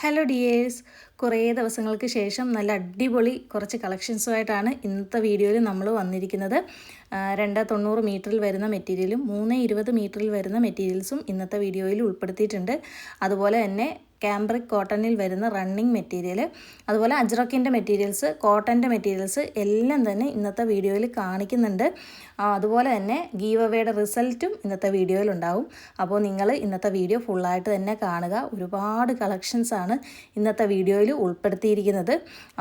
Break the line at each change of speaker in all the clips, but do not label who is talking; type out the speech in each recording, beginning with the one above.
Hello dears കുറേ ദിവസങ്ങൾക്ക് ശേഷം നല്ല അടിപൊളി കുറച്ച് കളക്ഷൻസുമായിട്ടാണ് ഇന്നത്തെ വീഡിയോയിൽ നമ്മൾ വന്നിരിക്കുന്നത്. രണ്ട് തൊണ്ണൂറ് മീറ്ററിൽ വരുന്ന മെറ്റീരിയലും മൂന്ന് ഇരുപത് മീറ്ററിൽ വരുന്ന മെറ്റീരിയൽസും ഇന്നത്തെ വീഡിയോയിൽ ഉൾപ്പെടുത്തിയിട്ടുണ്ട്. അതുപോലെ തന്നെ ക്യാമ്പ്രിക് കോട്ടണിൽ വരുന്ന റണ്ണിങ് മെറ്റീരിയൽ അതുപോലെ അജ്രക്കിന്റെ മെറ്റീരിയൽസ് കോട്ടന്റെ മെറ്റീരിയൽസ് എല്ലാം തന്നെ ഇന്നത്തെ വീഡിയോയിൽ കാണിക്കുന്നുണ്ട്. അതുപോലെ തന്നെ ഗീവ് അവയുടെ റിസൾട്ടും ഇന്നത്തെ വീഡിയോയിൽ ഉണ്ടാവും. അപ്പോൾ നിങ്ങൾ ഇന്നത്തെ വീഡിയോ ഫുള്ളായിട്ട് തന്നെ കാണുക. ഒരുപാട് കളക്ഷൻസാണ് ഇന്നത്തെ വീഡിയോയിൽ ഉൾപ്പെടുത്തിയിരിക്കുന്നത്.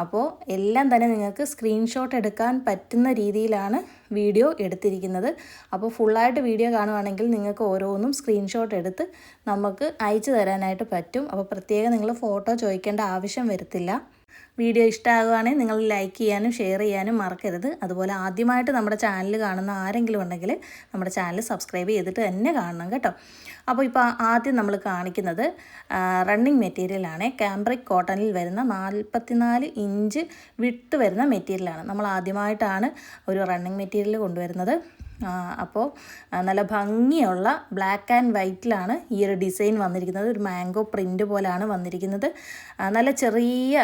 അപ്പോൾ എല്ലാം തന്നെ നിങ്ങൾക്ക് സ്ക്രീൻഷോട്ട് എടുക്കാൻ പറ്റുന്ന രീതിയിലാണ് വീഡിയോ എടുത്തിരിക്കുന്നത്. അപ്പോൾ ഫുള്ളായിട്ട് വീഡിയോ കാണുവാണെങ്കിൽ നിങ്ങൾക്ക് ഓരോന്നും സ്ക്രീൻഷോട്ട് എടുത്ത് നമുക്ക് അയച്ചു തരാനായിട്ട് പറ്റും. അപ്പോൾ പ്രത്യേകം നിങ്ങൾ ഫോട്ടോ ചോദിക്കേണ്ട ആവശ്യം വരത്തില്ല. വീഡിയോ ഇഷ്ടമാകുകയാണെങ്കിൽ നിങ്ങൾ ലൈക്ക് ചെയ്യാനും ഷെയർ ചെയ്യാനും മറക്കരുത്. അതുപോലെ ആദ്യമായിട്ട് നമ്മുടെ ചാനൽ കാണുന്ന ആരെങ്കിലും ഉണ്ടെങ്കിൽ നമ്മുടെ ചാനൽ സബ്സ്ക്രൈബ് ചെയ്തിട്ട് തന്നെ കാണണം കേട്ടോ. അപ്പോൾ ഇപ്പോൾ ആദ്യം നമ്മൾ കാണിക്കുന്നത് റണ്ണിങ് മെറ്റീരിയലാണ് ക്യാമ്പ്രിക് കോട്ടണിൽ വരുന്ന നാൽപ്പത്തിനാല് ഇഞ്ച് വിട്ട് വരുന്ന മെറ്റീരിയലാണ് നമ്മൾ ആദ്യമായിട്ടാണ് ഒരു റണ്ണിങ് മെറ്റീരിയൽ കൊണ്ടുവരുന്നത്. അപ്പോൾ നല്ല ഭംഗിയുള്ള ബ്ലാക്ക് ആൻഡ് വൈറ്റിലാണ് ഈ ഒരു ഡിസൈൻ വന്നിരിക്കുന്നത്. ഒരു മാംഗോ പ്രിന്റ് പോലെയാണ് വന്നിരിക്കുന്നത്. നല്ല ചെറിയ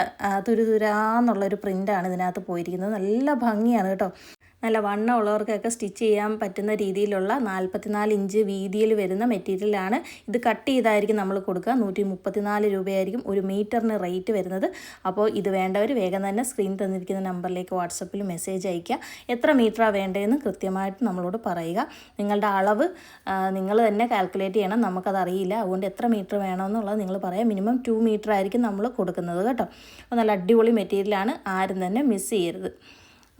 തുരുതുരാന്നുള്ളൊരു പ്രിന്റാണ് ഇതിനകത്ത് പോയിരിക്കുന്നത്. നല്ല ഭംഗിയാണ് കേട്ടോ. നല്ല വണ്ണമുള്ളവർക്കൊക്കെ സ്റ്റിച്ച് ചെയ്യാൻ പറ്റുന്ന രീതിയിലുള്ള നാൽപ്പത്തിനാല് ഇഞ്ച് വീതിയിൽ വരുന്ന മെറ്റീരിയലാണ് ഇത് കട്ട് ചെയ്തായിരിക്കും നമ്മൾ കൊടുക്കുക. നൂറ്റി മുപ്പത്തിനാല് രൂപയായിരിക്കും ഒരു മീറ്ററിന് റേറ്റ് വരുന്നത്. അപ്പോൾ ഇത് വേണ്ടവർ വേഗം തന്നെ സ്ക്രീൻ തന്നിരിക്കുന്ന നമ്പറിലേക്ക് വാട്സപ്പിൽ മെസ്സേജ് അയയ്ക്കുക. എത്ര മീറ്ററാണ് വേണ്ടതെന്ന് കൃത്യമായിട്ട് നമ്മളോട് പറയുക. നിങ്ങളുടെ അളവ് നിങ്ങൾ തന്നെ കാൽക്കുലേറ്റ് ചെയ്യണം. നമുക്കത് അറിയില്ല. അതുകൊണ്ട് എത്ര മീറ്റർ വേണമെന്നുള്ളത് നിങ്ങൾ പറയാം. മിനിമം ടു മീറ്റർ ആയിരിക്കും നമ്മൾ കൊടുക്കുന്നത് കേട്ടോ. അപ്പോൾ നല്ല അടിപൊളി മെറ്റീരിയലാണ് ആരും തന്നെ മിസ് ചെയ്യരുത്.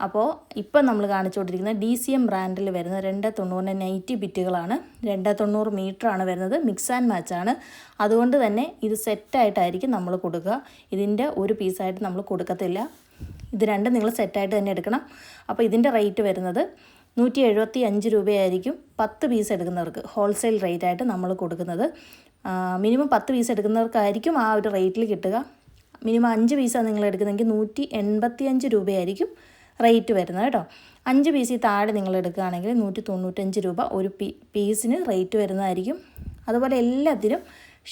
അപ്പോൾ ഇപ്പം നമ്മൾ കാണിച്ചുകൊണ്ടിരിക്കുന്നത് ഡി സി എം ബ്രാൻഡിൽ വരുന്ന രണ്ട് തൊണ്ണൂറിന്റെ നൈറ്റി ബിറ്റുകളാണ്. രണ്ട് തൊണ്ണൂറ് മീറ്ററാണ് വരുന്നത്. മിക്സ് ആൻഡ് മാച്ച് ആണ് അതുകൊണ്ട് തന്നെ ഇത് സെറ്റായിട്ടായിരിക്കും നമ്മൾ കൊടുക്കുക. ഇതിന്റെ ഒരു പീസായിട്ട് നമ്മൾ കൊടുക്കത്തില്ല. ഇത് രണ്ടും നിങ്ങൾ സെറ്റായിട്ട് തന്നെ എടുക്കണം. അപ്പോൾ ഇതിന്റെ റേറ്റ് വരുന്നത് നൂറ്റി എഴുപത്തി അഞ്ച് രൂപയായിരിക്കും പത്ത് പീസ് എടുക്കുന്നവർക്ക് ഹോൾസെയിൽ റേറ്റ് ആയിട്ട് നമ്മൾ കൊടുക്കുന്നത് മിനിമം പത്ത് പീസ് എടുക്കുന്നവർക്കായിരിക്കും ആ ഒരു റേറ്റിൽ കിട്ടുക. മിനിമം അഞ്ച് പീസാണ് നിങ്ങൾ എടുക്കുന്നതെങ്കിൽ നൂറ്റി എൺപത്തി അഞ്ച് രൂപയായിരിക്കും റേറ്റ് വരുന്നത് കേട്ടോ. അഞ്ച് പീസിൽ താഴെ നിങ്ങൾ എടുക്കുകയാണെങ്കിൽ നൂറ്റി തൊണ്ണൂറ്റഞ്ച് രൂപ ഒരു പീ പീസിന് റേറ്റ് വരുന്നതായിരിക്കും. അതുപോലെ എല്ലാത്തിനും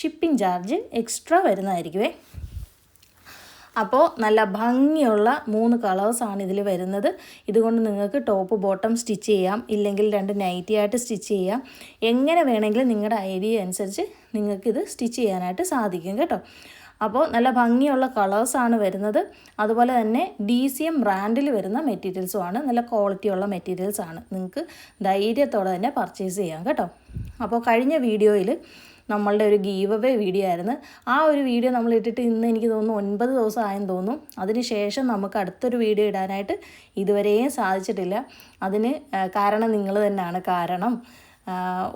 ഷിപ്പിംഗ് ചാർജ് എക്സ്ട്രാ വരുന്നതായിരിക്കുമേ അപ്പോൾ നല്ല ഭംഗിയുള്ള മൂന്ന് കളേഴ്സാണ് ഇതിൽ വരുന്നത്. ഇതുകൊണ്ട് നിങ്ങൾക്ക് ടോപ്പ് ബോട്ടം സ്റ്റിച്ച് ചെയ്യാം. ഇല്ലെങ്കിൽ രണ്ട് നൈറ്റി ആയിട്ട് സ്റ്റിച്ച് ചെയ്യാം. എങ്ങനെ വേണമെങ്കിലും നിങ്ങളുടെ ഐഡിയ അനുസരിച്ച് നിങ്ങൾക്കിത് സ്റ്റിച്ച് ചെയ്യാനായിട്ട് സാധിക്കും കേട്ടോ. അപ്പോൾ നല്ല ഭംഗിയുള്ള കളേഴ്സാണ് വരുന്നത്. അതുപോലെ തന്നെ ഡി സി എം ബ്രാൻഡിൽ വരുന്ന മെറ്റീരിയൽസുമാണ് നല്ല ക്വാളിറ്റിയുള്ള മെറ്റീരിയൽസാണ് നിങ്ങൾക്ക് ധൈര്യത്തോടെ തന്നെ പർച്ചേസ് ചെയ്യാം കേട്ടോ. അപ്പോൾ കഴിഞ്ഞ വീഡിയോയിൽ നമ്മളുടെ ഒരു ഗീവ് അവേ വീഡിയോ ആയിരുന്നു. ആ ഒരു വീഡിയോ നമ്മൾ ഇട്ടിട്ട് ഇന്ന് എനിക്ക് തോന്നുന്നു ഒൻപത് ദിവസം ആയെന്ന് തോന്നും അതിന് ശേഷം നമുക്ക് അടുത്തൊരു വീഡിയോ ഇടാനായിട്ട് ഇതുവരെയും സാധിച്ചിട്ടില്ല. അതിന് കാരണം നിങ്ങൾ തന്നെയാണ്. കാരണം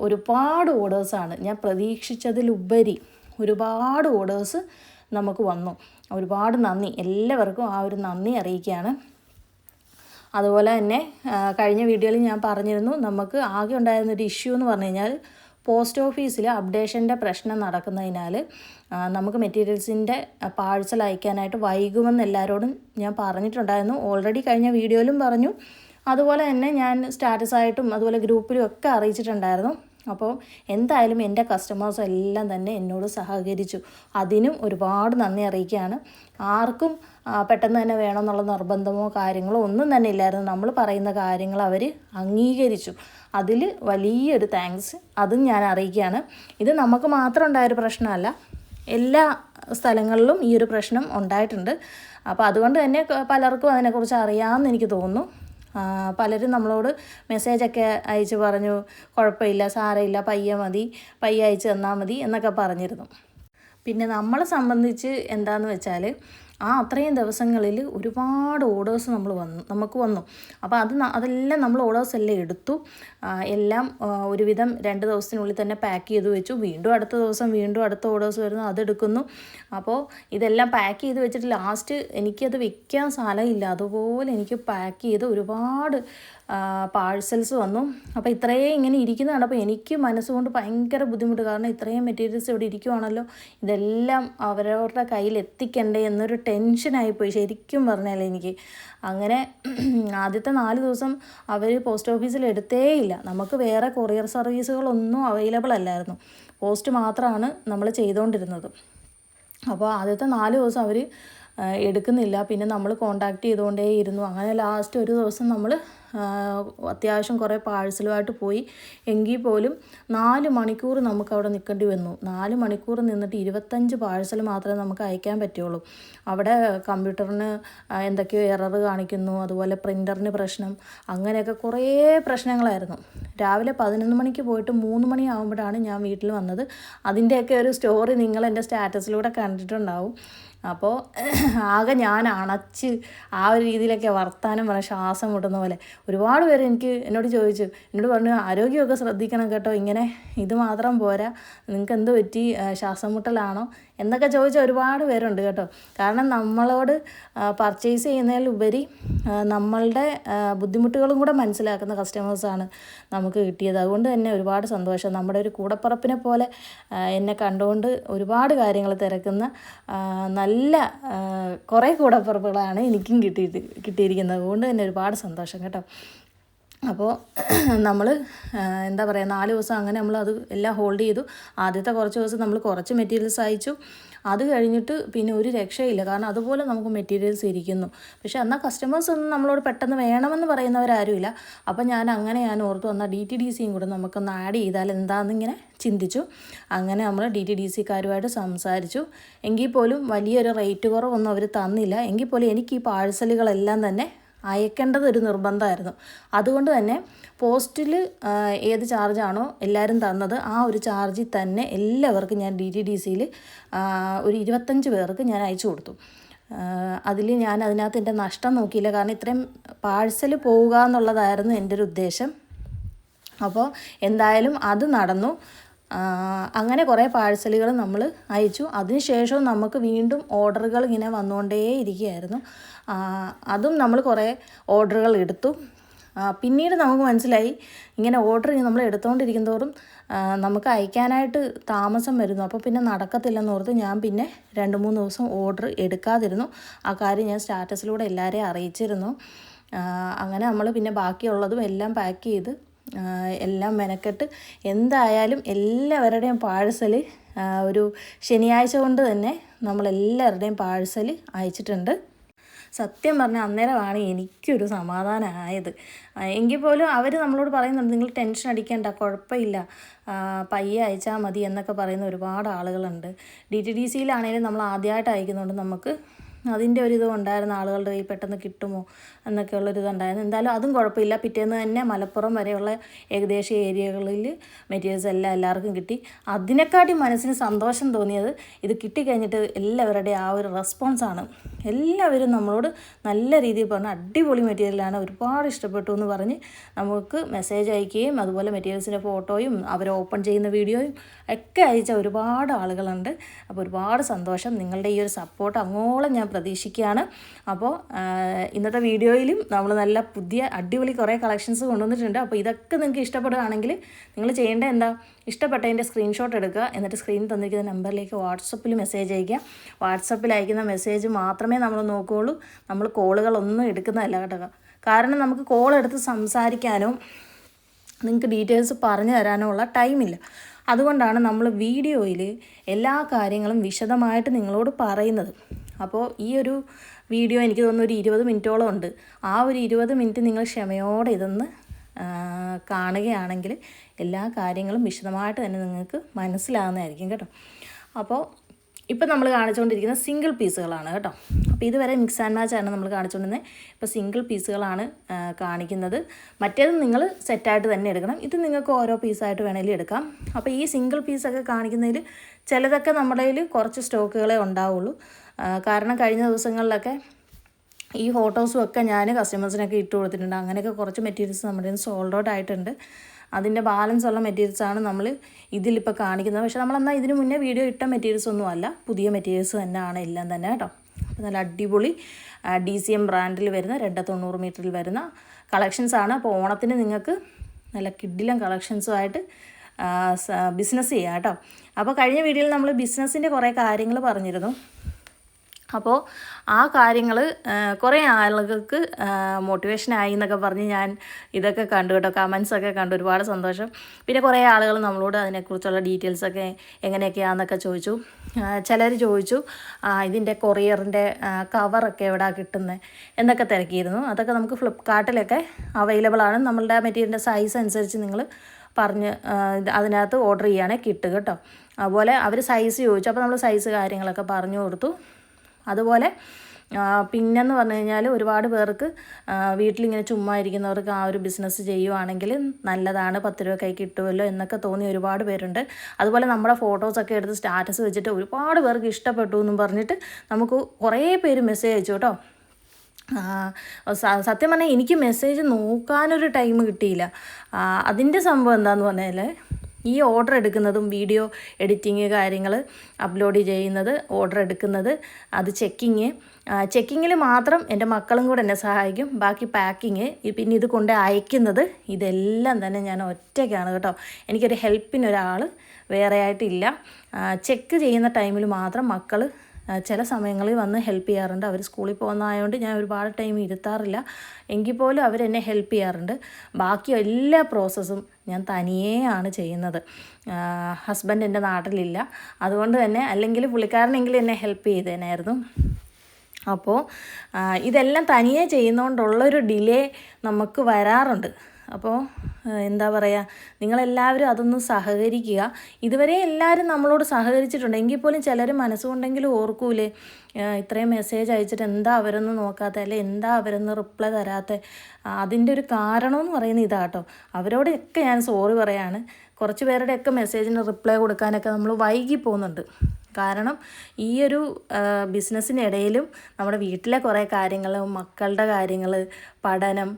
ഒരുപാട് ഓർഡേഴ്സാണ് ഞാൻ പ്രതീക്ഷിച്ചതിലുപരി ഒരുപാട് ഓർഡേഴ്സ് നമുക്ക് വന്നു. ഒരുപാട് നന്ദി. എല്ലാവർക്കും ആ ഒരു നന്ദി അറിയിക്കുകയാണ്. അതുപോലെ തന്നെ കഴിഞ്ഞ വീഡിയോയിൽ ഞാൻ പറഞ്ഞിരുന്നു നമുക്ക് ആകെ ഉണ്ടായിരുന്ന ഒരു ഇഷ്യൂ എന്ന് പറഞ്ഞു കഴിഞ്ഞാൽ പോസ്റ്റ് ഓഫീസിൽ അപ്ഡേഷന്റെ പ്രശ്നം നടക്കുന്നതിനാൽ നമുക്ക് മെറ്റീരിയൽസിന്റെ പാഴ്സൽ അയക്കാനായിട്ട് വൈകുമെന്ന് എല്ലാവരോടും ഞാൻ പറഞ്ഞിട്ടുണ്ടായിരുന്നു. ഓൾറെഡി കഴിഞ്ഞ വീഡിയോയിലും പറഞ്ഞു. അതുപോലെ തന്നെ ഞാൻ സ്റ്റാറ്റസായിട്ടും അതുപോലെ ഗ്രൂപ്പിലും ഒക്കെ അറിയിച്ചിട്ടുണ്ടായിരുന്നു. അപ്പോൾ എന്തായാലും എന്റെ കസ്റ്റമേഴ്സ് എല്ലാം തന്നെ എന്നോട് സഹകരിച്ചു. അതിനും ഒരുപാട് നന്ദി അറിയിക്കുകയാണ്. ആർക്കും പെട്ടെന്ന് തന്നെ വേണമെന്നുള്ള നിർബന്ധമോ കാര്യങ്ങളോ ഒന്നും തന്നെ ഇല്ലായിരുന്നു. നമ്മൾ പറയുന്ന കാര്യങ്ങൾ അവർ അംഗീകരിച്ചു. അതിൽ വലിയൊരു താങ്ക്സ് അതും ഞാൻ അറിയിക്കുകയാണ്. ഇത് നമുക്ക് മാത്രം ഉണ്ടായൊരു പ്രശ്നമല്ല. എല്ലാ സ്ഥലങ്ങളിലും ഈ ഒരു പ്രശ്നം ഉണ്ടായിട്ടുണ്ട്. അപ്പോൾ അതുകൊണ്ട് തന്നെ പലർക്കും അതിനെക്കുറിച്ച് അറിയാമെന്ന് എനിക്ക് തോന്നുന്നു. പലരും നമ്മളോട് മെസ്സേജൊക്കെ അയച്ച് പറഞ്ഞു കുഴപ്പമില്ല സാരമില്ല പയ്യ മതി പയ്യ അയച്ച് തന്നാൽ മതി എന്നൊക്കെ പറഞ്ഞിരുന്നു. പിന്നെ നമ്മളെ സംബന്ധിച്ച് എന്താണെന്ന് വെച്ചാൽ ആ അത്രയും ദിവസങ്ങളിൽ ഒരുപാട് ഓർഡേഴ്സ് നമ്മൾ വന്നു നമുക്ക് വന്നു. അപ്പോൾ അത് അതെല്ലാം നമ്മൾ ഓർഡേഴ്സ് എല്ലാം എടുത്തു. എല്ലാം ഒരുവിധം രണ്ട് ദിവസത്തിനുള്ളിൽ തന്നെ പാക്ക് ചെയ്ത് വെച്ചു. വീണ്ടും അടുത്ത ദിവസം വീണ്ടും അടുത്ത ഓർഡേഴ്സ് വരുന്നു അതെടുക്കുന്നു അപ്പോൾ ഇതെല്ലാം പാക്ക് ചെയ്ത് വെച്ചിട്ട് ലാസ്റ്റ് എനിക്കത് വെക്കാൻ സ്ഥലമില്ല. അതുപോലെ എനിക്ക് പാക്ക് ചെയ്ത് ഒരുപാട് പാഴ്സൽസ് വന്നു. അപ്പോൾ ഇത്രയും ഇങ്ങനെ ഇരിക്കുന്ന കണ്ടപ്പോൾ എനിക്ക് മനസ്സുകൊണ്ട് ഭയങ്കര ബുദ്ധിമുട്ട്. കാരണം ഇത്രയും മെറ്റീരിയൽസ് ഇവിടെ ഇരിക്കുവാണല്ലോ. ഇതെല്ലാം അവരവരുടെ കയ്യിൽ എത്തിക്കണ്ടേ എന്നൊരു ടെൻഷനായിപ്പോയി ശരിക്കും പറഞ്ഞാൽ എനിക്ക്. അങ്ങനെ ആദ്യത്തെ നാല് ദിവസം അവർ പോസ്റ്റ് ഓഫീസിൽ എടുത്തേയില്ല നമുക്ക് വേറെ കൊറിയർ സർവീസുകളൊന്നും അവൈലബിൾ അല്ലായിരുന്നു. പോസ്റ്റ് മാത്രമാണ് നമ്മൾ ചെയ്തുകൊണ്ടിരുന്നത് അപ്പോൾ ആദ്യത്തെ നാല് ദിവസം അവർ എടുക്കുന്നില്ല. പിന്നെ നമ്മൾ കോണ്ടാക്ട് ചെയ്തുകൊണ്ടേയിരുന്നു അങ്ങനെ ലാസ്റ്റ് ഒരു ദിവസം നമ്മൾ അത്യാവശ്യം കുറേ പാഴ്സലുമായിട്ട് പോയി. എങ്കിൽ പോലും നാല് മണിക്കൂർ നമുക്ക് അവിടെ നിൽക്കേണ്ടി വന്നു. നാല് മണിക്കൂർ നിന്നിട്ട് ഇരുപത്തഞ്ച് പാഴ്സൽ മാത്രമേ നമുക്ക് അയക്കാൻ പറ്റുള്ളൂ. അവിടെ കമ്പ്യൂട്ടറിന് എന്തൊക്കെയോ എറർ കാണിക്കുന്നു. അതുപോലെ പ്രിന്ററിന് പ്രശ്നം. അങ്ങനെയൊക്കെ കുറേ പ്രശ്നങ്ങളായിരുന്നു. രാവിലെ പതിനൊന്ന് മണിക്ക് പോയിട്ട് മൂന്ന് മണിയാകുമ്പോഴാണ് ഞാൻ വീട്ടിൽ വന്നത്. അതിന്റെയൊക്കെ ഒരു സ്റ്റോറി നിങ്ങൾ എന്റെ സ്റ്റാറ്റസിലൂടെ കണ്ടിട്ടുണ്ടാവും. അപ്പോൾ ആകെ ഞാൻ അണച്ച് ആ ഒരു രീതിയിലൊക്കെ വർത്താനം പറഞ്ഞ ശ്വാസം മുട്ടുന്ന പോലെ. ഒരുപാട് പേര് എനിക്ക് എന്നോട് ചോദിച്ചു. എന്നോട് പറഞ്ഞു ആരോഗ്യമൊക്കെ ശ്രദ്ധിക്കണം കേട്ടോ ഇങ്ങനെ ഇത് മാത്രം പോരാ. നിങ്ങൾക്ക് എന്ത് പറ്റി? ശ്വാസം മുട്ടലാണോ? എന്നൊക്കെ ചോദിച്ച ഒരുപാട് പേരുണ്ട് കേട്ടോ. കാരണം നമ്മളോട് പർച്ചേസ് ചെയ്യുന്നതിലുപരി നമ്മളുടെ ബുദ്ധിമുട്ടുകളും കൂടെ മനസ്സിലാക്കുന്ന കസ്റ്റമേഴ്സാണ് നമുക്ക് കിട്ടിയത്. അതുകൊണ്ട് തന്നെ ഒരുപാട് സന്തോഷം. നമ്മുടെ ഒരു കൂടപ്പറപ്പിനെ പോലെ എന്നെ കണ്ടുകൊണ്ട് ഒരുപാട് കാര്യങ്ങൾ തിരക്കുന്ന നല്ല കുറേ കൂടപ്പറപ്പുകളാണ് എനിക്കും കിട്ടിയിട്ട് കിട്ടിയിരിക്കുന്നത്. അതുകൊണ്ട് തന്നെ ഒരുപാട് സന്തോഷം കേട്ടോ. അപ്പോൾ നമ്മൾ എന്താ പറയുക നാല് ദിവസം അങ്ങനെ നമ്മൾ അത് എല്ലാം ഹോൾഡ് ചെയ്തു. ആദ്യത്തെ കുറച്ച് ദിവസം നമ്മൾ കുറച്ച് മെറ്റീരിയൽസ് അയച്ചു. അത് കഴിഞ്ഞിട്ട് പിന്നെ ഒരു രക്ഷയില്ല. കാരണം അതുപോലെ നമുക്ക് മെറ്റീരിയൽസ് ഇരിക്കുന്നു. പക്ഷേ എന്നാൽ കസ്റ്റമേഴ്സ് ഒന്നും നമ്മളോട് പെട്ടെന്ന് വേണമെന്ന് പറയുന്നവരാരുമില്ല. അപ്പോൾ ഞാൻ അങ്ങനെ ഞാൻ ഓർത്തു വന്നാൽ ഡി ടി ഡി സിയും കൂടെ നമുക്കൊന്ന് ആഡ് ചെയ്താൽ എന്താണെന്നിങ്ങനെ ചിന്തിച്ചു. അങ്ങനെ നമ്മൾ ഡി ടി ഡി സിക്കാരുമായിട്ട് സംസാരിച്ചു. എങ്കിൽ പോലും വലിയൊരു റേറ്റ് കുറവൊന്നും അവർ തന്നില്ല. എങ്കിൽ പോലും എനിക്ക് ഈ പാഴ്സലുകളെല്ലാം തന്നെ അയക്കേണ്ടത് ഒരു നിർബന്ധമായിരുന്നു. അതുകൊണ്ട് തന്നെ പോസ്റ്റിൽ ഏത് ചാർജാണോ എല്ലാവരും തന്നത് ആ ഒരു ചാർജിൽ തന്നെ എല്ലാവർക്കും ഞാൻ ഡി ടി ഡി സിയിൽ ഒരു ഇരുപത്തഞ്ച് പേർക്ക് ഞാൻ അയച്ചു കൊടുത്തു. അതിൽ ഞാൻ അതിനകത്ത് എന്റെ നഷ്ടം നോക്കിയില്ല. കാരണം ഇത്രയും പാഴ്സൽ പോവുക എന്നുള്ളതായിരുന്നു എന്റെ ഒരു ഉദ്ദേശം. അപ്പോൾ എന്തായാലും അത് നടന്നു. അങ്ങനെ കുറേ പാഴ്സലുകൾ നമ്മൾ അയച്ചു. അതിനുശേഷവും നമുക്ക് വീണ്ടും ഓർഡറുകൾ ഇങ്ങനെ വന്നുകൊണ്ടേ ഇരിക്കുകയായിരുന്നു. അതും നമ്മൾ കുറേ ഓർഡറുകൾ എടുത്തു. പിന്നീട് നമുക്ക് മനസ്സിലായി ഇങ്ങനെ ഓർഡർ നമ്മൾ എടുത്തുകൊണ്ടിരിക്കും തോറും നമുക്ക് അയക്കാനായിട്ട് താമസം വരുന്നു. അപ്പോൾ പിന്നെ നടക്കത്തില്ലെന്ന് ഓർത്ത് ഞാൻ പിന്നെ രണ്ട് മൂന്ന് ദിവസം ഓർഡർ എടുക്കാതിരുന്നു. ആ കാര്യം ഞാൻ സ്റ്റാറ്റസിലൂടെ എല്ലാവരെയും അറിയിച്ചിരുന്നു. അങ്ങനെ നമ്മൾ പിന്നെ ബാക്കിയുള്ളതും എല്ലാം പാക്ക് ചെയ്ത് എല്ലാം മെനക്കെട്ട് എന്തായാലും എല്ലാവരുടെയും പാഴ്സൽ ഒരു ശനിയാഴ്ച കൊണ്ട് തന്നെ നമ്മളെല്ലാവരുടെയും പാഴ്സൽ അയച്ചിട്ടുണ്ട്. സത്യം പറഞ്ഞാൽ അന്നേരമാണ് എനിക്കൊരു സമാധാനമായത് എങ്കിൽ പോലും അവർ നമ്മളോട് പറയുന്നുണ്ട് നിങ്ങൾ ടെൻഷൻ അടിക്കേണ്ട കുഴപ്പമില്ല. പയ്യെ അയച്ചാൽ മതി എന്നൊക്കെ പറയുന്ന ഒരുപാട് ആളുകളുണ്ട്. ഡി ടി ഡി സിയിലാണെങ്കിലും നമ്മൾ ആദ്യമായിട്ട് അയക്കുന്നതുകൊണ്ട് നമുക്ക് അതിന്റെ ഒരു ഇത് ഉണ്ടായിരുന്ന ആളുകളുടെ കയ്യിൽ പെട്ടെന്ന് കിട്ടുമോ എന്നൊക്കെ ഉള്ളൊരു ഇതുണ്ടായിരുന്നു. എന്തായാലും അതും കുഴപ്പമില്ല. പിറ്റേന്ന് തന്നെ മലപ്പുറം വരെയുള്ള ഏകദേശ ഏരിയകളിൽ മെറ്റീരിയൽസ് എല്ലാം എല്ലാവർക്കും കിട്ടി. അതിനെക്കാട്ടി മനസ്സിന് സന്തോഷം തോന്നിയത് ഇത് കിട്ടിക്കഴിഞ്ഞിട്ട് എല്ലാവരുടെയും ആ ഒരു റെസ്പോൺസാണ് എല്ലാവരും നമ്മളോട് നല്ല രീതിയിൽ പറഞ്ഞ. അടിപൊളി മെറ്റീരിയലാണ് ഒരുപാട് ഇഷ്ടപ്പെട്ടു എന്ന് പറഞ്ഞ് നമുക്ക് മെസ്സേജ് അയക്കുകയും അതുപോലെ മെറ്റീരിയൽസിന്റെ ഫോട്ടോയും അവർ ഓപ്പൺ ചെയ്യുന്ന വീഡിയോയും ഒക്കെ അയച്ച ഒരുപാട് ആളുകളുണ്ട്. അപ്പോൾ ഒരുപാട് സന്തോഷം. നിങ്ങളുടെ ഈ ഒരു സപ്പോർട്ട് അങ്ങോളം ഞാൻ പ്രതീക്ഷിക്കുകയാണ്. അപ്പോൾ ഇന്നത്തെ വീഡിയോയിലും നമ്മൾ നല്ല പുതിയ അടിപൊളി കുറേ കളക്ഷൻസ് കൊണ്ടുവന്നിട്ടുണ്ട്. അപ്പോൾ ഇതൊക്കെ നിങ്ങൾക്ക് ഇഷ്ടപ്പെടുകയാണെങ്കിൽ നിങ്ങൾ ചെയ്യേണ്ട എന്താ? ഇഷ്ടപ്പെട്ടതിന്റെ സ്ക്രീൻഷോട്ട് എടുക്കുക. എന്നിട്ട് സ്ക്രീനിൽ തന്നിരിക്കുന്ന നമ്പറിലേക്ക് വാട്സപ്പിൽ മെസ്സേജ് അയക്കുക വാട്സപ്പിൽ അയക്കുന്ന മെസ്സേജ് മാത്രമേ നമ്മൾ നോക്കുകയുള്ളൂ. നമ്മൾ കോളുകളൊന്നും എടുക്കുന്നതല്ല കേട്ടോ. കാരണം നമുക്ക് കോൾ എടുത്ത് സംസാരിക്കാനോ നിങ്ങൾക്ക് ഡീറ്റെയിൽസ് പറഞ്ഞു തരാനോ ഉള്ള ടൈമില്ല അതുകൊണ്ടാണ് നമ്മൾ വീഡിയോയിൽ എല്ലാ കാര്യങ്ങളും വിശദമായിട്ട് നിങ്ങളോട് പറയുന്നത്. അപ്പോൾ ഈ ഒരു വീഡിയോ എനിക്ക് തോന്നുന്നു ഒരു ഇരുപത് മിനിറ്റോളം ഉണ്ട്. ആ ഒരു ഇരുപത് മിനിറ്റ് നിങ്ങൾ ക്ഷമയോടെ ഇതൊന്ന് കാണുകയാണെങ്കിൽ എല്ലാ കാര്യങ്ങളും വിശദമായിട്ട് തന്നെ നിങ്ങൾക്ക് മനസ്സിലാകുന്നതായിരിക്കും കേട്ടോ. അപ്പോൾ ഇപ്പം നമ്മൾ കാണിച്ചുകൊണ്ടിരിക്കുന്ന സിംഗിൾ പീസുകളാണ് കേട്ടോ. അപ്പോൾ ഇതുവരെ മിക്സ് ആൻഡ് മാച്ച് ആണ് നമ്മൾ കാണിച്ചുകൊണ്ടിരുന്നത് ഇപ്പോൾ സിംഗിൾ പീസുകളാണ് കാണിക്കുന്നത്. മറ്റേത് നിങ്ങൾ സെറ്റായിട്ട് തന്നെ എടുക്കണം. ഇത് നിങ്ങൾക്ക് ഓരോ പീസായിട്ട് വേണമെങ്കിലും എടുക്കാം. അപ്പോൾ ഈ സിംഗിൾ പീസൊക്കെ കാണിക്കുന്നതിൽ ചിലതൊക്കെ നമ്മുടെ കയ്യിൽ കുറച്ച് സ്റ്റോക്കുകളെ ഉണ്ടാവുള്ളൂ. കാരണം കഴിഞ്ഞ ദിവസങ്ങളിലൊക്കെ ഈ ഫോട്ടോസും ഒക്കെ ഞാൻ കസ്റ്റമേഴ്സിനൊക്കെ ഇട്ട് കൊടുത്തിട്ടുണ്ട്. അങ്ങനെയൊക്കെ കുറച്ച് മെറ്റീരിയൽസ് നമ്മുടെ സോൾഡ് ഔട്ട് ആയിട്ടുണ്ട്. അതിന്റെ ബാലൻസ് ഉള്ള മെറ്റീരിയൽസാണ് നമ്മൾ ഇതിലിപ്പോൾ കാണിക്കുന്നത്. പക്ഷേ നമ്മളെന്നാൽ ഇതിന് മുന്നേ വീഡിയോ ഇട്ട മെറ്റീരിയൽസ് ഒന്നും അല്ല. പുതിയ മെറ്റീരിയൽസ് തന്നെയാണ് എല്ലാം തന്നെ കേട്ടോ. അപ്പോൾ നല്ല അടിപൊളി ഡി സി എം ബ്രാൻഡിൽ വരുന്ന രണ്ട് തൊണ്ണൂറ് മീറ്ററിൽ വരുന്ന കളക്ഷൻസ് ആണ്. അപ്പോൾ ഓണത്തിന് നിങ്ങൾക്ക് നല്ല കിഡിലും കളക്ഷൻസുമായിട്ട് ബിസിനസ് ചെയ്യാം കേട്ടോ. അപ്പോൾ കഴിഞ്ഞ വീഡിയോയിൽ നമ്മൾ ബിസിനസ്സിന്റെ കുറേ കാര്യങ്ങൾ പറഞ്ഞിരുന്നു. അപ്പോൾ ആ കാര്യങ്ങൾ കുറേ ആളുകൾക്ക് മോട്ടിവേഷനായി എന്നൊക്കെ പറഞ്ഞ് ഞാൻ ഇതൊക്കെ കണ്ടു കേട്ടോ. കമൻസൊക്കെ കണ്ടു. ഒരുപാട് സന്തോഷം. പിന്നെ കുറേ ആളുകൾ നമ്മളോട് അതിനെക്കുറിച്ചുള്ള ഡീറ്റെയിൽസൊക്കെ എങ്ങനെയൊക്കെയാണെന്നൊക്കെ ചോദിച്ചു. ചിലർ ചോദിച്ചു ഇതിന്റെ കൊറിയറിന്റെ കവറൊക്കെ എവിടെ കിട്ടുന്നത് എന്നൊക്കെ തിരക്കിയിരുന്നു. അതൊക്കെ നമുക്ക് ഫ്ലിപ്കാർട്ടിലൊക്കെ അവൈലബിൾ ആണ്. നമ്മളുടെ മെറ്റീരിയലിന്റെ സൈസ് അനുസരിച്ച് നിങ്ങൾ പറഞ്ഞ് അതിനകത്ത് ഓർഡർ ചെയ്യുകയാണെങ്കിൽ കിട്ടും കേട്ടോ. അതുപോലെ അവർ സൈസ് ചോദിച്ചു. അപ്പോൾ നമ്മൾ സൈസ് കാര്യങ്ങളൊക്കെ പറഞ്ഞു കൊടുത്തു. അതുപോലെ പിന്നെന്ന് പറഞ്ഞു കഴിഞ്ഞാൽ ഒരുപാട് പേർക്ക് വീട്ടിലിങ്ങനെ ചുമ്മാ ഇരിക്കുന്നവർക്ക് ആ ഒരു ബിസിനസ് ചെയ്യുവാണെങ്കിൽ നല്ലതാണ് പത്ത് രൂപ കൈ കിട്ടുമല്ലോ എന്നൊക്കെ തോന്നി ഒരുപാട് പേരുണ്ട്. അതുപോലെ നമ്മുടെ ഫോട്ടോസൊക്കെ എടുത്ത് സ്റ്റാറ്റസ് വെച്ചിട്ട് ഒരുപാട് പേർക്ക് ഇഷ്ടപ്പെട്ടു എന്നും പറഞ്ഞിട്ട് നമുക്ക് കുറേ പേര് മെസ്സേജ് അയച്ചു കേട്ടോ. സത്യം പറഞ്ഞാൽ എനിക്ക് മെസ്സേജ് നോക്കാനൊരു ടൈം കിട്ടിയില്ല. അതിന്റെ സംഭവം എന്താന്ന് പറഞ്ഞാൽ ഈ ഓർഡർ എടുക്കുന്നതും വീഡിയോ എഡിറ്റിങ് കാര്യങ്ങൾ അപ്ലോഡ് ചെയ്യുന്നത് ഓർഡർ എടുക്കുന്നത് അത് ചെക്കിങ് ചെക്കിങ്ങിൽ മാത്രം എന്റെ മക്കളും കൂടെ എന്നെ സഹായിക്കും. ബാക്കി പാക്കിങ് പിന്നെ ഇത് കൊണ്ട് അയക്കുന്നത് ഇതെല്ലാം തന്നെ ഞാൻ ഒറ്റയ്ക്കാണ് കേട്ടോ. എനിക്കൊരു ഹെൽപ്പിനൊരാൾ വേറെ ആയിട്ടില്ല. ചെക്ക് ചെയ്യുന്ന ടൈമിൽ മാത്രം മക്കൾ ചില സമയങ്ങളിൽ വന്ന് ഹെൽപ്പ് ചെയ്യാറുണ്ട്. അവർ സ്കൂളിൽ പോകുന്നതായതുകൊണ്ട് ഞാൻ ഒരുപാട് ടൈം ഇരുത്താറില്ല. എങ്കിൽ പോലും അവരെന്നെ ഹെൽപ്പ് ചെയ്യാറുണ്ട്. ബാക്കി എല്ലാ പ്രോസസ്സും ഞാൻ തനിയെയാണ് ചെയ്യുന്നത്. ഹസ്ബൻഡ് എന്റെ നാട്ടിലില്ല. അതുകൊണ്ട് തന്നെ അല്ലെങ്കിൽ പുള്ളിക്കാരനെങ്കിലും എന്നെ ഹെൽപ്പ് ചെയ്തേനായിരുന്നു. അപ്പോൾ ഇതെല്ലാം തനിയെ ചെയ്യുന്നതുകൊണ്ടുള്ളൊരു ഡിലേ നമുക്ക് വരാറുണ്ട്. അപ്പോൾ എന്താ പറയുക നിങ്ങളെല്ലാവരും അതൊന്ന് സഹകരിക്കുക. ഇതുവരെ എല്ലാവരും നമ്മളോട് സഹകരിച്ചിട്ടുണ്ട്. എങ്കിൽ പോലും ചിലർ മനസ്സുകൊണ്ടെങ്കിലും ഓർക്കൂലേ? ഇത്രയും മെസ്സേജ് അയച്ചിട്ട് എന്താ അവരൊന്ന് നോക്കാത്ത? അല്ലെ എന്താ അവരൊന്ന് റിപ്ലൈ തരാത്ത? അതിന്റെ ഒരു കാരണം എന്ന് പറയുന്നത് ഇതാട്ടോ അവരോടൊക്കെ ഞാൻ സോറി പറയാണ്. കുറച്ച് പേരുടെയൊക്കെ മെസ്സേജിന് റിപ്ലൈ കൊടുക്കാനൊക്കെ നമ്മൾ വൈകി പോകുന്നുണ്ട്. കാരണം ഈ ഒരു ബിസിനസ്സിനിടയിലും നമ്മുടെ വീട്ടിലെ കുറേ കാര്യങ്ങൾ മക്കളുടെ കാര്യങ്ങൾ പഠനം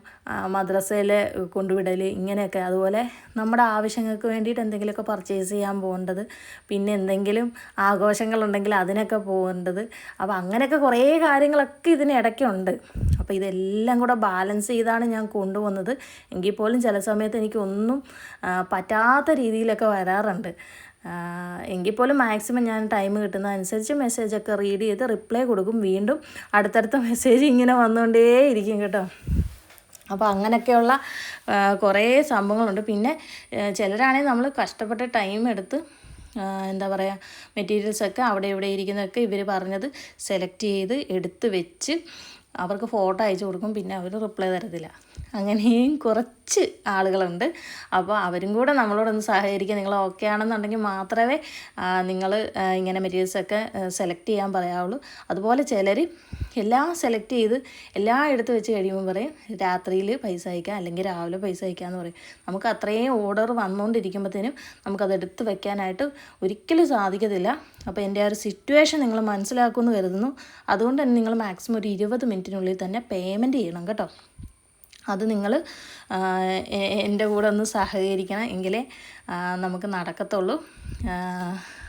മദ്രസയിൽ കൊണ്ടുവിടൽ ഇങ്ങനെയൊക്കെ അതുപോലെ നമ്മുടെ ആവശ്യങ്ങൾക്ക് വേണ്ടിയിട്ട് എന്തെങ്കിലുമൊക്കെ പർച്ചേസ് ചെയ്യാൻ പോകേണ്ടത് പിന്നെ എന്തെങ്കിലും ആഘോഷങ്ങളുണ്ടെങ്കിൽ അതിനൊക്കെ പോകേണ്ടത് അപ്പോൾ അങ്ങനെയൊക്കെ കുറേ കാര്യങ്ങളൊക്കെ ഇതിനിടയ്ക്കുണ്ട് അപ്പോൾ ഇതെല്ലാം കൂടെ ബാലൻസ് ചെയ്താണ് ഞാൻ കൊണ്ടുവന്നത്. എങ്കിൽ പോലും ചില സമയത്ത് എനിക്കൊന്നും പറ്റാത്ത രീതിയിലൊക്കെ വരാറുണ്ട്. എങ്കിൽ പോലും മാക്സിമം ഞാൻ ടൈം കിട്ടുന്ന കിട്ടുന്നതനുസരിച്ച് മെസ്സേജൊക്കെ റീഡ് ചെയ്ത് റിപ്ലൈ കൊടുക്കും. വീണ്ടും അടുത്തടുത്ത മെസ്സേജ് ഇങ്ങനെ വന്നുകൊണ്ടേയിരിക്കും കേട്ടോ. അപ്പോൾ അങ്ങനെയൊക്കെയുള്ള കുറേ സംഭവങ്ങളുണ്ട്. പിന്നെ ചിലരാണെങ്കിൽ നമ്മൾ കഷ്ടപ്പെട്ട് ടൈം എടുത്ത് എന്താ പറയുക മെറ്റീരിയൽസൊക്കെ അവിടെ ഇവിടെ ഇരിക്കുന്നതൊക്കെ ഇവർ പറഞ്ഞത് സെലക്ട് ചെയ്ത് എടുത്ത് വെച്ച് അവർക്ക് ഫോട്ടോ അയച്ചു കൊടുക്കും. പിന്നെ അവർ റിപ്ലൈ തരത്തില്ല. അങ്ങനെയും കുറച്ച് ആളുകളുണ്ട്. അപ്പോൾ അവരും കൂടെ നമ്മളോടൊന്ന് സഹകരിക്കുക നിങ്ങൾ ഓക്കെ ആണെന്നുണ്ടെങ്കിൽ മാത്രമേ നിങ്ങൾ ഇങ്ങനെ മെറ്റീരിയൽസൊക്കെ സെലക്ട് ചെയ്യാൻ പറയാവുള്ളൂ. അതുപോലെ ചിലർ എല്ലാം സെലക്ട് ചെയ്ത് എല്ലാം എടുത്ത് വെച്ച് കഴിയുമ്പോൾ പറയും രാത്രിയിൽ പൈസ അയക്കുക അല്ലെങ്കിൽ രാവിലെ പൈസ അയക്കാമെന്ന് പറയും. നമുക്ക് അത്രയും ഓർഡർ വന്നുകൊണ്ടിരിക്കുമ്പോഴത്തേനും നമുക്കത് എടുത്ത് വെക്കാനായിട്ട് ഒരിക്കലും സാധിക്കത്തില്ല. അപ്പോൾ എന്റെ ആ ഒരു സിറ്റുവേഷൻ നിങ്ങൾ മനസ്സിലാക്കുമെന്ന് കരുതുന്നു. അതുകൊണ്ട് തന്നെ നിങ്ങൾ മാക്സിമം ഒരു ഇരുപത് മിനിറ്റിനുള്ളിൽ തന്നെ പേയ്മെന്റ് ചെയ്യണം കേട്ടോ. അത് നിങ്ങൾ എന്റെ കൂടെ ഒന്ന് സഹകരിക്കണം എങ്കിലേ നമുക്ക് നടക്കത്തുള്ളൂ.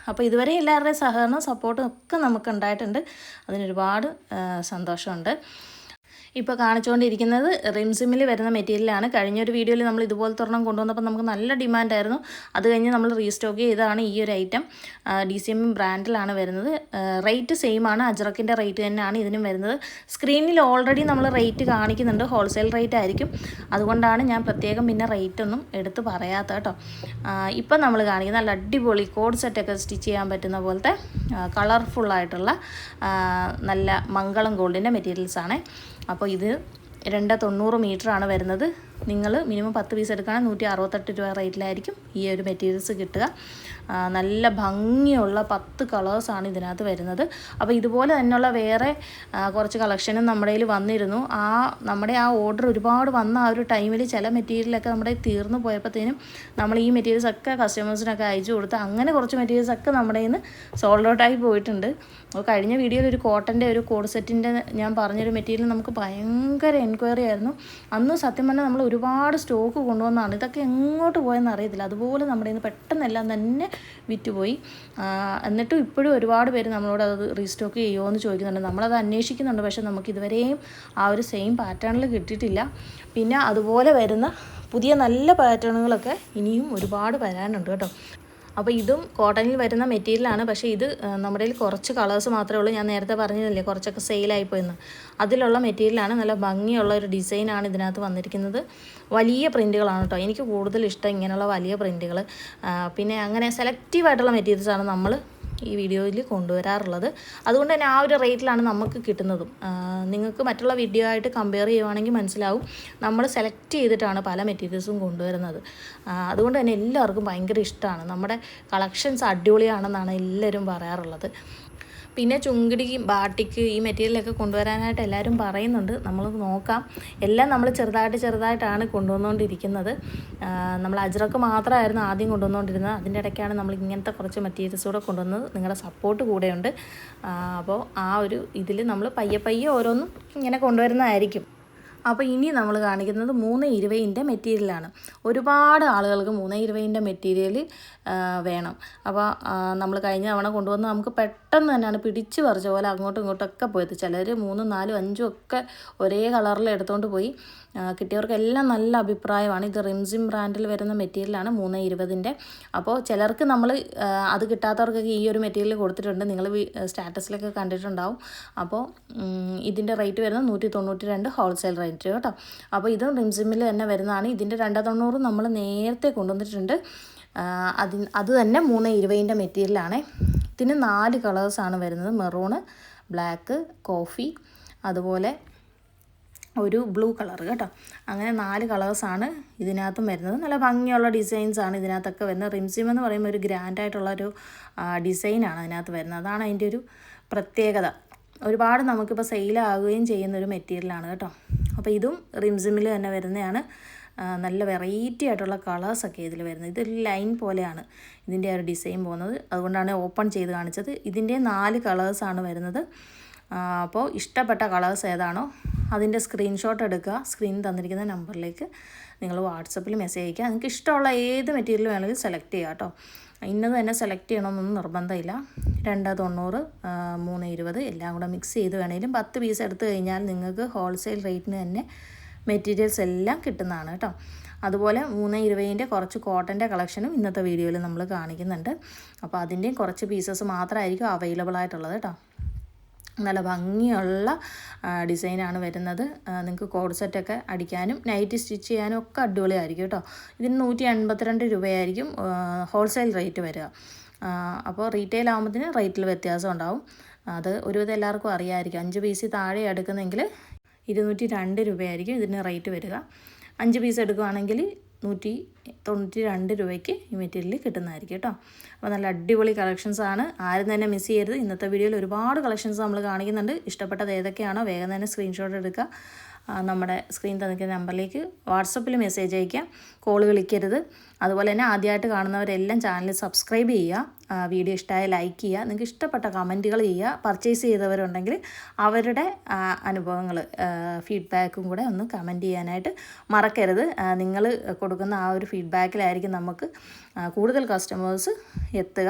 അപ്പോൾ ഇതുവരെ എല്ലാവരുടെയും സഹകരണം സപ്പോർട്ടും ഒക്കെ നമുക്ക് ഉണ്ടായിട്ടുണ്ട്. അതിനൊരുപാട് സന്തോഷമുണ്ട്. ഇപ്പോൾ കാണിച്ചുകൊണ്ടിരിക്കുന്നത് റിംസിമിൽ വരുന്ന മെറ്റീരിയലാണ്. കഴിഞ്ഞൊരു വീഡിയോയിൽ നമ്മൾ ഇതുപോലത്തെ ഒരെണ്ണം കൊണ്ടുവന്നപ്പോൾ നമുക്ക് നല്ല ഡിമാൻഡായിരുന്നു അത് കഴിഞ്ഞ് നമ്മൾ റീസ്റ്റോക്ക് ചെയ്തതാണ് ഈ ഒരു ഐറ്റം. ഡി സി എം ബ്രാൻഡിലാണ് വരുന്നത്. റേറ്റ് സെയിം ആണ്. അജ്രക്കിന്റെ റേറ്റ് തന്നെയാണ് ഇതിനും വരുന്നത്. സ്ക്രീനിൽ ഓൾറെഡി നമ്മൾ റേറ്റ് കാണിക്കുന്നുണ്ട്. ഹോൾസെയിൽ റേറ്റ് ആയിരിക്കും. അതുകൊണ്ടാണ് ഞാൻ പ്രത്യേകം പിന്നെ റേറ്റ് ഒന്നും എടുത്ത് പറയാത്ത കേട്ടോ. ഇപ്പം നമ്മൾ കാണിക്കുന്ന നല്ല അടിപൊളി കോഡ് സെറ്റൊക്കെ സ്റ്റിച്ച് ചെയ്യാൻ പറ്റുന്ന പോലത്തെ കളർഫുള്ളായിട്ടുള്ള നല്ല മംഗളം ഗോൾഡിന്റെ ആണ്. അപ്പോൾ ഇത് രണ്ട് തൊണ്ണൂറ് ആണ് വരുന്നത്. നിങ്ങൾ മിനിമം പത്ത് പീസ് എടുക്കുകയാണെങ്കിൽ നൂറ്റി അറുപത്തെട്ട് രൂപ റേറ്റിലായിരിക്കും ഈ ഒരു മെറ്റീരിയൽസ് കിട്ടുക. നല്ല ഭംഗിയുള്ള പത്ത് കളേഴ്സാണ് ഇതിനകത്ത് വരുന്നത്. അപ്പോൾ ഇതുപോലെ തന്നെയുള്ള വേറെ കുറച്ച് കളക്ഷനും നമ്മുടെ കയ്യിൽ വന്നിരുന്നു. ആ നമ്മുടെ ആ ഓർഡർ ഒരുപാട് വന്ന ആ ഒരു ടൈമിൽ ചില മെറ്റീരിയലൊക്കെ നമ്മുടെ തീർന്നു പോയപ്പോഴത്തേനും നമ്മൾ ഈ മെറ്റീരിയൽസ് ഒക്കെ കസ്റ്റമേഴ്സിനൊക്കെ അയച്ചു കൊടുത്ത് അങ്ങനെ കുറച്ച് മെറ്റീരിയൽസ് ഒക്കെ നമ്മുടെ കയ്യിൽ നിന്ന് സോൾഡ് ഔട്ടായി പോയിട്ടുണ്ട്. അപ്പോൾ കഴിഞ്ഞ വീഡിയോയിൽ ഒരു കോട്ടന്റെ ഒരു കോഡ് സെറ്റിന്റെ ഞാൻ പറഞ്ഞൊരു മെറ്റീരിയൽ നമുക്ക് ഭയങ്കര എൻക്വയറി ആയിരുന്നു. അന്ന് സത്യം പറഞ്ഞാൽ നമ്മൾ ഒരുപാട് സ്റ്റോക്ക് കൊണ്ടുവന്നതാണ് ഇതൊക്കെ എങ്ങോട്ട് പോയെന്ന് അറിയത്തില്ല. അതുപോലെ നമ്മുടെ നിന്ന് പെട്ടെന്നെല്ലാം തന്നെ വിറ്റുപോയി. എന്നിട്ടും ഇപ്പോഴും ഒരുപാട് പേര് നമ്മളോട് അത് റീസ്റ്റോക്ക് ചെയ്യുമോ എന്ന് ചോദിക്കുന്നുണ്ട്. നമ്മളത് അന്വേഷിക്കുന്നുണ്ട്. പക്ഷേ നമുക്ക് ഇതുവരെയും ആ ഒരു സെയിം പാറ്റേണിൽ കിട്ടിയിട്ടില്ല. പിന്നെ അതുപോലെ വരുന്ന പുതിയ നല്ല പാറ്റേണുകളൊക്കെ ഇനിയും ഒരുപാട് വരാനുണ്ട് കേട്ടോ. അപ്പോൾ ഇതും കോട്ടണിൽ വരുന്ന മെറ്റീരിയലാണ് പക്ഷേ ഇത് നമ്മുടെ കയ്യിൽ കുറച്ച് കളേഴ്സ് മാത്രമേ ഉള്ളൂ. ഞാൻ നേരത്തെ പറഞ്ഞതല്ലേ കുറച്ചൊക്കെ സെയിലായിപ്പോയെന്ന് അതിലുള്ള മെറ്റീരിയലാണ് നല്ല ഭംഗിയുള്ള ഒരു ഡിസൈനാണ് ഇതിനകത്ത് വന്നിരിക്കുന്നത്. വലിയ പ്രിന്റുകളാണ് കേട്ടോ എനിക്ക് കൂടുതൽ ഇഷ്ടം ഇങ്ങനെയുള്ള വലിയ പ്രിന്റുകൾ പിന്നെ അങ്ങനെ സെലക്റ്റീവായിട്ടുള്ള മെറ്റീരിയൽസാണ് നമ്മൾ ഈ വീഡിയോയിൽ കൊണ്ടുവരാറുള്ളത്. അതുകൊണ്ട് തന്നെ ആ ഒരു റേറ്റിലാണ് നമുക്ക് കിട്ടുന്നതും. നിങ്ങൾക്ക് മറ്റുള്ള വീഡിയോ ആയിട്ട് കമ്പയർ ചെയ്യുവാണെങ്കിൽ മനസ്സിലാവും. നമ്മൾ സെലക്ട് ചെയ്തിട്ടാണ് പല മെറ്റീരിയൽസും കൊണ്ടുവരുന്നത്. അതുകൊണ്ട് തന്നെ എല്ലാവർക്കും ഭയങ്കര ഇഷ്ടമാണ്. നമ്മുടെ കളക്ഷൻസ് അടിപൊളിയാണെന്നാണ് എല്ലാവരും പറയാറുള്ളത്. പിന്നെ ചുങ്കിടി ബാട്ടിക്ക് ഈ മെറ്റീരിയലൊക്കെ കൊണ്ടുവരാനായിട്ട് എല്ലാവരും പറയുന്നുണ്ട്. നമ്മൾ നോക്കാം. എല്ലാം നമ്മൾ ചെറുതായിട്ട് ചെറുതായിട്ടാണ് കൊണ്ടുവന്നുകൊണ്ടിരിക്കുന്നത്. നമ്മൾ അജ്രക്ക് മാത്രമായിരുന്നു ആദ്യം കൊണ്ടുവന്നുകൊണ്ടിരുന്നത്. അതിന്റെ ഇടയ്ക്കാണ് നമ്മൾ ഇങ്ങനത്തെ കുറച്ച് മെറ്റീരിയൽസ് കൂടെ കൊണ്ടുവന്നത്. നിങ്ങളുടെ സപ്പോർട്ട് കൂടെയുണ്ട്. അപ്പോൾ ആ ഒരു ഇതിൽ നമ്മൾ പയ്യെ പയ്യെ ഓരോന്നും ഇങ്ങനെ കൊണ്ടുവരുന്നതായിരിക്കും. അപ്പോൾ ഇനി നമ്മൾ കാണിക്കുന്നത് മൂന്ന് ഇരുപതിന്റെ മെറ്റീരിയലാണ് ഒരുപാട് ആളുകൾക്ക് മൂന്ന് ഇരുപതിന്റെ മെറ്റീരിയൽ വേണം. അപ്പോൾ നമ്മൾ കഴിഞ്ഞ തവണ കൊണ്ടുവന്ന് നമുക്ക് പെട്ടെന്ന് തന്നെയാണ് പിടിച്ച് പറിച്ച പോലെ അങ്ങോട്ടും ഇങ്ങോട്ടൊക്കെ പോയത്. ചിലർ മൂന്നും നാലും അഞ്ചും ഒക്കെ ഒരേ കളറിൽ എടുത്തുകൊണ്ട് പോയി. കിട്ടിയവർക്കെല്ലാം നല്ല അഭിപ്രായമാണ്. ഇത് റിംസിം ബ്രാൻഡിൽ വരുന്ന മെറ്റീരിയലാണ് മൂന്ന് ഇരുപതിന്റെ. അപ്പോൾ ചിലർക്ക് നമ്മൾ അത് കിട്ടാത്തവർക്കൊക്കെ ഈ ഒരു മെറ്റീരിയൽ കൊടുത്തിട്ടുണ്ട്. നിങ്ങൾ സ്റ്റാറ്റസിലൊക്കെ കണ്ടിട്ടുണ്ടാവും. അപ്പോൾ ഇതിന്റെ റേറ്റ് വരുന്നത് നൂറ്റി തൊണ്ണൂറ്റി രണ്ട് ഹോൾസെയിൽ റേറ്റ് കേട്ടോ. അപ്പോൾ ഇതും റിംസിമിൽ തന്നെ വരുന്നതാണ്. ഇതിന്റെ രണ്ടാ തൊണ്ണൂറ് നമ്മൾ നേരത്തെ കൊണ്ടുവന്നിട്ടുണ്ട്. അതിന് അത് തന്നെ മൂന്ന് ഇരുപതിന്റെ മെറ്റീരിയലാണ്. ഇതിന് നാല് കളേഴ്സാണ് വരുന്നത്. മെറൂണ് ബ്ലാക്ക് കോഫി അതുപോലെ ഒരു ബ്ലൂ കളർ കേട്ടോ. അങ്ങനെ നാല് കളേഴ്സാണ് ഇതിനകത്തും വരുന്നത്. നല്ല ഭംഗിയുള്ള ഡിസൈൻസാണ് ഇതിനകത്തൊക്കെ വരുന്നത്. റിംസിം എന്ന് പറയുമ്പോൾ ഒരു ഗ്രാൻഡ് ആയിട്ടുള്ള ഒരു ഡിസൈനാണ് അതിനകത്ത് വരുന്നത്. അതാണ് അതിന്റെ ഒരു പ്രത്യേകത. ഒരുപാട് നമുക്കിപ്പോൾ സെയിലാകുകയും ചെയ്യുന്ന ഒരു മെറ്റീരിയലാണ് കേട്ടോ. അപ്പോൾ ഇതും റിംസിമിൽ തന്നെ വരുന്നതാണ്. നല്ല വെറൈറ്റി ആയിട്ടുള്ള കളേഴ്സൊക്കെ ഇതിൽ വരുന്നത്. ഇതൊരു ലൈൻ പോലെയാണ് ഇതിന്റെ ഒരു ഡിസൈൻ പോകുന്നത്. അതുകൊണ്ടാണ് ഓപ്പൺ ചെയ്ത് കാണിച്ചത്. ഇതിന്റെ നാല് കളേഴ്സാണ് വരുന്നത്. അപ്പോൾ ഇഷ്ടപ്പെട്ട കളേഴ്സ് ഏതാണോ അതിന്റെ സ്ക്രീൻഷോട്ട് എടുക്കുക. സ്ക്രീൻ തന്നിരിക്കുന്ന നമ്പറിലേക്ക് നിങ്ങൾ വാട്സപ്പിൽ മെസ്സേജ് അയക്കുക. നിങ്ങൾക്ക് ഇഷ്ടമുള്ള ഏത് മെറ്റീരിയൽ വേണമെങ്കിലും സെലക്ട് ചെയ്യുക കേട്ടോ. ഇന്നത് തന്നെ സെലക്ട് ചെയ്യണമെന്നൊന്നും നിർബന്ധമില്ല. രണ്ട് തൊണ്ണൂറ് മൂന്ന് ഇരുപത് എല്ലാം കൂടെ മിക്സ് ചെയ്ത് വേണമെങ്കിലും പത്ത് പീസ് എടുത്തു കഴിഞ്ഞാൽ നിങ്ങൾക്ക് ഹോൾസെയിൽ റേറ്റിന് തന്നെ മെറ്റീരിയൽസ് എല്ലാം കിട്ടുന്നതാണ് കേട്ടോ. അതുപോലെ മൂന്ന് ഇരുപതിന്റെ കുറച്ച് കോട്ടന്റെ കളക്ഷനും ഇന്നത്തെ വീഡിയോയിൽ നമ്മൾ കാണിക്കുന്നുണ്ട്. അപ്പോൾ അതിന്റെയും കുറച്ച് പീസസ് മാത്രമായിരിക്കും അവൈലബിൾ ആയിട്ടുള്ളത് കേട്ടോ. നല്ല ഭംഗിയുള്ള ഡിസൈനാണ് വരുന്നത്. നിങ്ങൾക്ക് കോഡ് സെറ്റൊക്കെ അടിക്കാനും നൈറ്റ് സ്റ്റിച്ച് ചെയ്യാനും ഒക്കെ അടിപൊളിയായിരിക്കും കേട്ടോ. ഇതിന് നൂറ്റി എൺപത്തിരണ്ട് രൂപയായിരിക്കും ഹോൾസെയിൽ റേറ്റ് വരിക. അപ്പോൾ റീറ്റെയിൽ ആകുമ്പോഴത്തേന് റേറ്റിൽ വ്യത്യാസം ഉണ്ടാവും. അത് ഒരുവിധം എല്ലാവർക്കും അറിയാമായിരിക്കും. അഞ്ച് പീസ് താഴെ എടുക്കുന്നെങ്കിൽ ഇരുന്നൂറ്റി രണ്ട് രൂപയായിരിക്കും ഇതിന് റേറ്റ് വരിക. അഞ്ച് പീസ് എടുക്കുകയാണെങ്കിൽ നൂറ്റി തൊണ്ണൂറ്റി രണ്ട് രൂപയ്ക്ക് ഈ മെറ്റീരിയൽ കിട്ടുന്നതായിരിക്കും കേട്ടോ. അപ്പോൾ നല്ല അടിപൊളി കളക്ഷൻസ് ആണ്. ആരും തന്നെ മിസ് ചെയ്യരുത്. ഇന്നത്തെ വീഡിയോയിൽ ഒരുപാട് കളക്ഷൻസ് നമ്മൾ കാണിക്കുന്നുണ്ട്. ഇഷ്ടപ്പെട്ടത് ഏതൊക്കെയാണോ വേഗം തന്നെ സ്ക്രീൻഷോട്ട് എടുക്കുക. നമ്മുടെ സ്ക്രീൻ തന്നിരിക്കുന്ന നമ്പറിലേക്ക് വാട്സപ്പിൽ മെസ്സേജ് അയയ്ക്കുക കോൾ വിളിക്കരുത്. അതുപോലെ തന്നെ ആദ്യമായിട്ട് കാണുന്നവരെല്ലാം ചാനൽ സബ്സ്ക്രൈബ് ചെയ്യുക. വീഡിയോ ഇഷ്ടമായ ലൈക്ക് ചെയ്യുക. നിങ്ങൾക്ക് ഇഷ്ടപ്പെട്ട കമന്റുകൾ ചെയ്യുക. പർച്ചേസ് ചെയ്തവരുണ്ടെങ്കിൽ അവരുടെ അനുഭവങ്ങൾ ഫീഡ്ബാക്കും കൂടെ ഒന്ന് കമന്റ് ചെയ്യാനായിട്ട് മറക്കരുത്. നിങ്ങൾ കൊടുക്കുന്ന ആ ഒരു ഫീഡ്ബാക്കിലായിരിക്കും നമുക്ക് കൂടുതൽ കസ്റ്റമേഴ്സ് എത്തുക.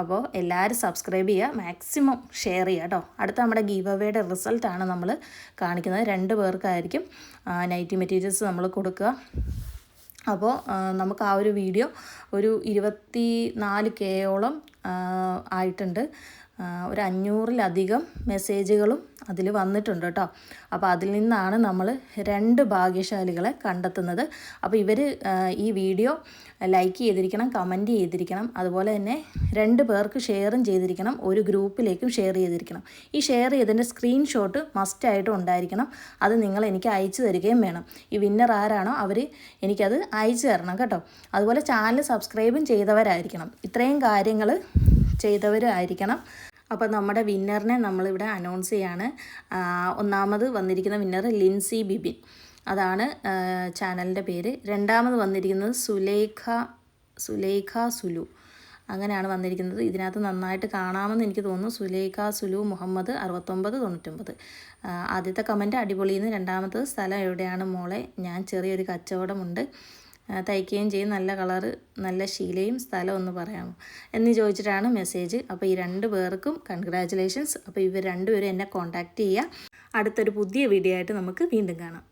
അപ്പോൾ എല്ലാവരും സബ്സ്ക്രൈബ് ചെയ്യുക മാക്സിമം ഷെയർ ചെയ്യുക കേട്ടോ. അടുത്ത നമ്മുടെ ഗീവ് അവയുടെ റിസൾട്ടാണ് നമ്മൾ കാണിക്കുന്നത്. രണ്ട് പേർക്കായിരിക്കും നൈറ്റി മെറ്റീരിയൽസ് നമ്മൾ കൊടുക്കുക. അപ്പോൾ നമുക്ക് ആ ഒരു വീഡിയോ ഒരു ഇരുപത്തി നാല് കെയോളം ആയിട്ടുണ്ട്. ഒരു അഞ്ഞൂറിലധികം മെസ്സേജുകളും അതിൽ വന്നിട്ടുണ്ട് കേട്ടോ. അപ്പോൾ അതിൽ നിന്നാണ് നമ്മൾ രണ്ട് ഭാഗ്യശാലികളെ കണ്ടെത്തുന്നത്. അപ്പോൾ ഇവർ ഈ വീഡിയോ ലൈക്ക് ചെയ്തിരിക്കണം കമന്റ് ചെയ്തിരിക്കണം അതുപോലെ തന്നെ രണ്ട് പേർക്ക് ഷെയറും ചെയ്തിരിക്കണം ഒരു ഗ്രൂപ്പിലേക്കും ഷെയർ ചെയ്തിരിക്കണം. ഈ ഷെയർ ചെയ്തതിന്റെ സ്ക്രീൻഷോട്ട് മസ്റ്റായിട്ടും ഉണ്ടായിരിക്കണം. അത് നിങ്ങൾ എനിക്ക് അയച്ചു തരികയും വേണം. ഈ വിന്നർ ആരാണോ അവർ എനിക്കത് അയച്ചു തരണം കേട്ടോ. അതുപോലെ ചാനൽ സബ്സ്ക്രൈബും ചെയ്തവരായിരിക്കണം. ഇത്രയും കാര്യങ്ങൾ ചെയ്തവരായിരിക്കണം. അപ്പോൾ നമ്മുടെ വിന്നറിനെ നമ്മളിവിടെ അനൗൺസ് ചെയ്യാണ്. ഒന്നാമത് വന്നിരിക്കുന്ന വിന്നർ ലിൻസി ബിബിൻ. അതാണ് ചാനലിന്റെ പേര്. രണ്ടാമത് വന്നിരിക്കുന്നത് സുലേഖ സുലേഖ സുലു. അങ്ങനെയാണ് വന്നിരിക്കുന്നത്. ഇതിനകത്ത് നന്നായിട്ട് കാണാമെന്ന് എനിക്ക് തോന്നുന്നു. സുലേഖ സുലു മുഹമ്മദ് അറുപത്തൊമ്പത് തൊണ്ണൂറ്റൊമ്പത്. ആദ്യത്തെ കമന്റ് അടിപൊളിയെന്ന് രണ്ടാമത്തത് സ്ഥലം എവിടെയാണ് മോളെ? ഞാൻ ചെറിയൊരു കച്ചവടമുണ്ട്. തയ്ക്കുകയും ചെയ്യും. നല്ല കളറ് നല്ല ശീലയും സ്ഥലം ഒന്ന് പറയാമോ? എന്ന് ചോദിച്ചിട്ടാണ് മെസ്സേജ് അപ്പോൾ ഈ രണ്ട് പേർക്കും കൺഗ്രാറ്റുലേഷൻസ് അപ്പോൾ ഇവർ രണ്ടുപേരും എന്നെ കോൺടാക്റ്റ് ചെയ്യുക. അടുത്തൊരു പുതിയ വീഡിയോ ആയിട്ട് നമുക്ക് വീണ്ടും കാണാം.